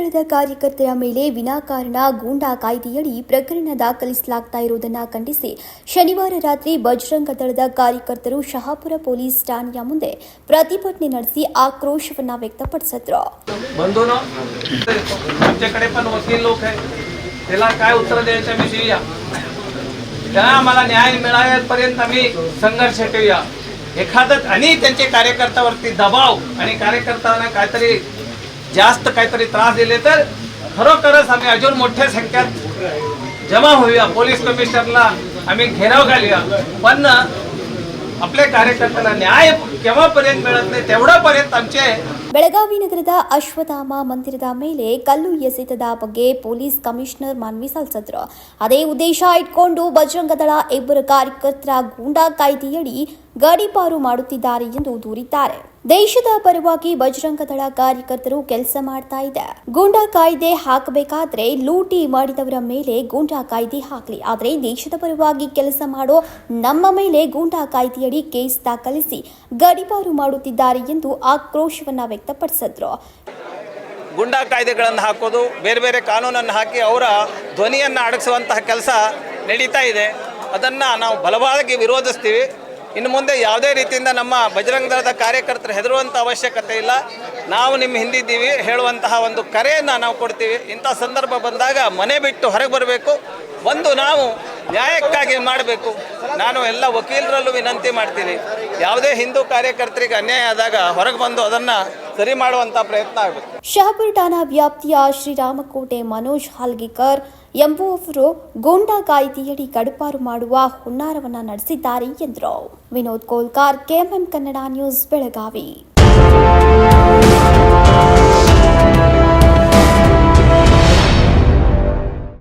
ದಳದ ಕಾರ್ಯಕರ್ತರ ಮೇಲೆ ವಿನಾಕಾರಣ ಗೂಂಡಾ ಕಾಯ್ದೆಯಡಿ ಪ್ರಕರಣ ದಾಖಲಿಸಲಾಗ್ತಾ ಇರುವುದನ್ನು ಖಂಡಿಸಿ ಶನಿವಾರ ರಾತ್ರಿ ಬಜರಂಗ ದಳದ ಕಾರ್ಯಕರ್ತರು ಶಹಾಪುರ ಪೊಲೀಸ್ ಠಾಣೆಯ ಮುಂದೆ ಪ್ರತಿಭಟನೆ ನಡೆಸಿ ಆಕ್ರೋಶವನ್ನ ವ್ಯಕ್ತಪಡಿಸಿದ್ರು बंधूनो आमच्याकडे पण वकील लोक आहेत त्याला काय उत्तर द्यायचं आम्ही देऊया त्यांना आम्हाला न्याय मिळाल्यापर्यंत आम्ही संघर्ष ठेवूया एखादं आणि त्यांचे कार्यकर्त्यावरती दबाव आणि कार्यकर्त्यांना काहीतरी जास्त काहीतरी त्रास दिले तर खरोखरच आम्ही अजून मोठ्या संख्यात जमा होऊया पोलीस कमिशनरला आम्ही घेराव घालूया पण आपल्या कार्यकर्त्याला न्याय केव्हापर्यंत मिळत नाही तेवढापर्यंत आमचे ಬೆಳಗಾವಿ ನಗರದ ಅಶ್ವತ್ಥಾಮ ಮಂದಿರದ ಮೇಲೆ ಕಲ್ಲು ಎಸೆತದ ಬಗ್ಗೆ ಪೊಲೀಸ್ ಕಮಿಷನರ್ ಮನವಿ ಸಲ್ಲಿಸಿದ್ರು ಅದೇ ಉದ್ದೇಶ ಇಟ್ಕೊಂಡು ಬಜರಂಗ ದಳ ಇಬ್ಬರು ಕಾರ್ಯಕರ್ತರ ಗೂಂಡಾ ಕಾಯ್ದೆಯಡಿ ಗಡೀಪಾರು ಮಾಡುತ್ತಿದ್ದಾರೆ ಎಂದು ದೂರಿದ್ದಾರೆ ದೇಶದ ಪರವಾಗಿ ಬಜರಂಗ ದಳ ಕಾರ್ಯಕರ್ತರು ಕೆಲಸ ಮಾಡ್ತಾ ಇದೆ. ಗೂಂಡಾ ಕಾಯ್ದೆ ಹಾಕಬೇಕಾದ್ರೆ ಲೂಟಿ ಮಾಡಿದವರ ಮೇಲೆ ಗೂಂಡಾ ಕಾಯ್ದೆ ಹಾಕಲಿ. ಆದರೆ ದೇಶದ ಪರವಾಗಿ ಕೆಲಸ ಮಾಡೋ ನಮ್ಮ ಮೇಲೆ ಗೂಂಡಾ ಕಾಯ್ದೆಯಡಿ ಕೇಸ್ ದಾಖಲಿಸಿ ಗಡಿಪಾರು ಮಾಡುತ್ತಿದ್ದಾರೆ ಎಂದು ಆಕ್ರೋಶವನ್ನ ವ್ಯಕ್ತಪಡಿಸಿದ್ರು. ಗೂಂಡಾ ಕಾಯ್ದೆಗಳನ್ನು ಹಾಕೋದು, ಬೇರೆ ಬೇರೆ ಕಾನೂನನ್ನು ಹಾಕಿ ಅವರ ಧ್ವನಿಯನ್ನು ಅಡಗಿಸುವಂತಹ ಕೆಲಸ ನಡೀತಾ ಇದೆ. ಅದನ್ನು ನಾವು ಬಲವಾಗಿ ವಿರೋಧಿಸ್ತೀವಿ. ಇನ್ನು ಮುಂದೆ ಯಾವುದೇ ರೀತಿಯಿಂದ ನಮ್ಮ ಬಜರಂಗ ದಳದ ಕಾರ್ಯಕರ್ತರು ಹೆದರುವಂಥ ಅವಶ್ಯಕತೆ ಇಲ್ಲ. ನಾವು ನಿಮ್ಮ ಹಿಂದಿದ್ದೀವಿ, ಹೇಳುವಂತಹ ಒಂದು ಕರೆಯನ್ನು ನಾವು ಕೊಡ್ತೀವಿ. ಇಂಥ ಸಂದರ್ಭ ಬಂದಾಗ ಮನೆ ಬಿಟ್ಟು ಹೊರಗೆ ಬರಬೇಕು. ಒಂದು ನಾವು ನ್ಯಾಯಕ್ಕಾಗಿ ಮಾಡಬೇಕು. ನಾನು ಎಲ್ಲ ವಕೀಲರಲ್ಲೂ ವಿನಂತಿ ಮಾಡ್ತೀನಿ. ಯಾವುದೇ ಹಿಂದೂ ಕಾರ್ಯಕರ್ತರಿಗೆ ಅನ್ಯಾಯ ಆದಾಗ ಹೊರಗೆ ಬಂದು ಅದನ್ನು ಸರಿ ಮಾಡುವಂತ ಪ್ರಯತ್ನ ಆಗುತ್ತೆ. ಶಹಪುರ ಠಾಣಾ ವ್ಯಾಪ್ತಿಯ ಶ್ರೀರಾಮಕೋಟೆ ಮನೋಜ್ ಹಾಲ್ಗಿಕರ್ ಎಂಬುವವರು ಗೋಂಡಾ ಕಾಯ್ದೆಯಡಿ ಗಡುಪಾರು ಮಾಡುವ ಹುನ್ನಾರವನ್ನ ನಡೆಸಿದ್ದಾರೆ ಎಂದರು. Vinod Kolkar, KMM Kannada news, Belagavi.